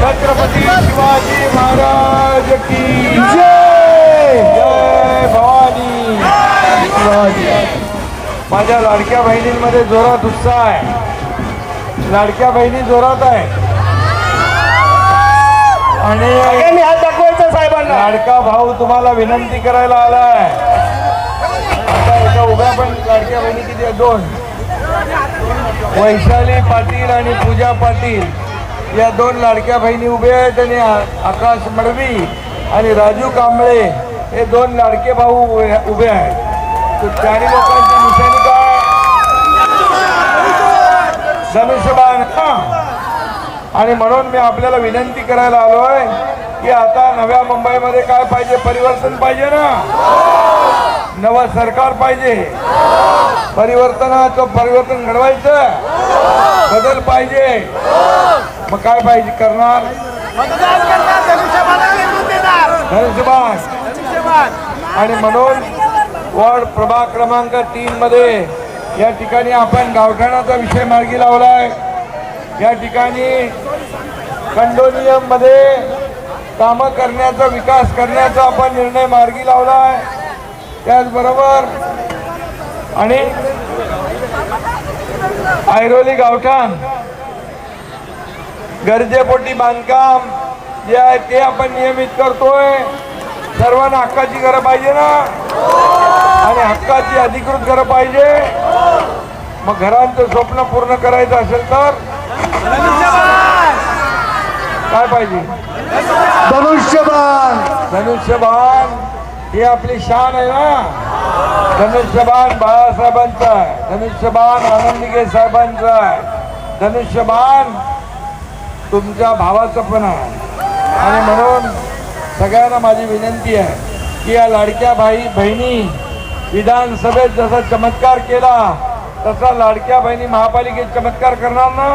छत्रपती शिवाजी महाराज की जय! जय भवानी। शिवाजी. माझ्या लाडक्या बहिणींमध्ये जोरात उत्साह आहे. लाडक्या बहिणी जोरात आहे. आणि लाडका भाऊ तुम्हाला विनंती करायला आलाय आता एका उभ्या पण लाडक्या बहिणी किती? दोन. वैशाली पाटील आणि पूजा पाटील. या दोन लाडक्या बहिणी उभे आहेत आणि आकाश मडवी आणि राजू कांबळे हे दोन लाडके भाऊ उभे उभे आहेत. तर चारी लोकांची निशाणी काय? धनुष्यबाण. आणि म्हणून मी आपल्याला विनंती करायला आलो आहे की आता नव्या मुंबईमध्ये काय पाहिजे? परिवर्तन पाहिजे ना? नवं सरकार पाहिजे. परिवर्तनाचं परिवर्तन घडवायचं. बदल पाहिजे. मग काय पाहिजे करणार? आणि म्हणून वॉर्ड प्रभाग क्रमांक तीन मध्ये या ठिकाणी आपण गावठाणाचा विषय मार्गी लावलाय. या ठिकाणी कंडोनियममध्ये कामं करण्याचा विकास करण्याचा आपण निर्णय मार्गी लावलाय. त्याचबरोबर आणि ऐरोली गावठाण. गरजेपोटी बांधकाम जे आहे ते आपण नियमित करतोय. सर्वांना हक्काची घरं पाहिजे ना? आणि हक्काची अधिकृत घरं पाहिजे. मग घरांचं स्वप्न पूर्ण करायचं असेल तर? काय पाहिजे? धनुष्यबाण. धनुष्यबाण. ही आपली शान आहे ना? धनुष्यबाण बाळासाहेबांचा आहे. धनुष्यबाण आनंदगे साहेबांचा आहे. धनुष्यबाण तुमच्या भावाचं पण आहे. आणि म्हणून सगळ्यांना माझी विनंती आहे की या लाडक्या भाई बहिणी विधानसभेत जसा चमत्कार केला तसा लाडक्या बहिणी महापालिकेत चमत्कार करणार ना?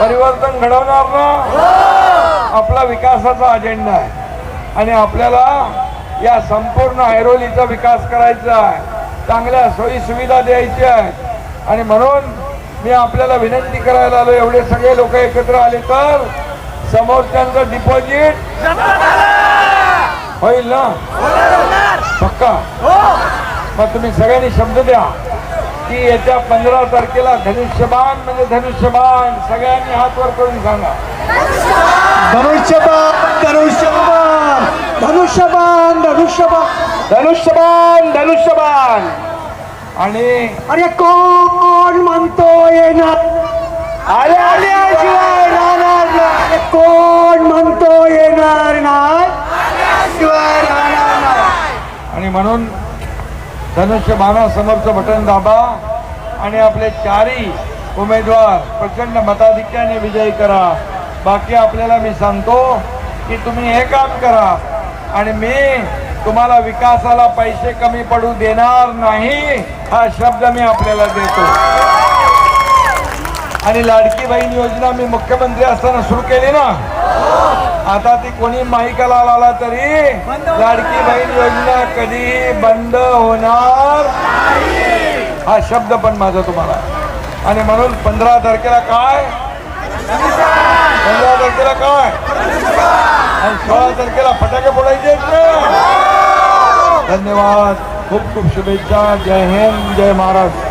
परिवर्तन घडवणार ना? आपला विकासाचा अजेंडा आहे. आणि आपल्याला या संपूर्ण ऐरोलीचा विकास करायचा आहे. चांगल्या सोयी सुविधा द्यायच्या आहेत. आणि म्हणून मी आपल्याला विनंती करायला आलो एवढे सगळे लोक एकत्र आले तर समोरच्यांचं डिपॉझिट होईल ना? पक्का? मग तुम्ही सगळ्यांनी शब्द द्या की येत्या पंधरा तारखेला धनुष्यबाण म्हणजे धनुष्यबाण. सगळ्यांनी हात वर करून सांगा. धनुष्यबाण धनुष्यबाण धनुष्यबाण धनुष्यबाण. धनुष्यबाण धनुष्यबाण. आणि अरे कोण म्हणतो येणार आले आले शिवाय राहणार नाही. कोण म्हणतो येणार नाही? शिवाय राहणार नाही. आणि म्हणून धनुष्य बाणासमोरचं बटन दाबा आणि आपले चारही उमेदवार प्रचंड मताधिक्याने विजयी करा. बाकी आपल्याला मी सांगतो की तुम्ही हे काम करा. आणि मी तुम्हाला विकासाला पैसे कमी पडू देणार नाही हा शब्द मी आपल्याला देतो. आणि लाडकी बहीण योजना मी मुख्यमंत्री असताना सुरू केली ना? आता ती कोणी माईकाला आला तरी लाडकी बहीण योजना कधी बंद होणार हा शब्द पण माझा तुम्हाला. आणि म्हणून पंधरा तारखेला काय? पंधरा तारखेला काय? आणि सोळा तारखेला फटाके फोडायचे आहेत ना? धन्यवाद. खूप खूप शुभेच्छा. जय हिंद जय महाराष्ट्र.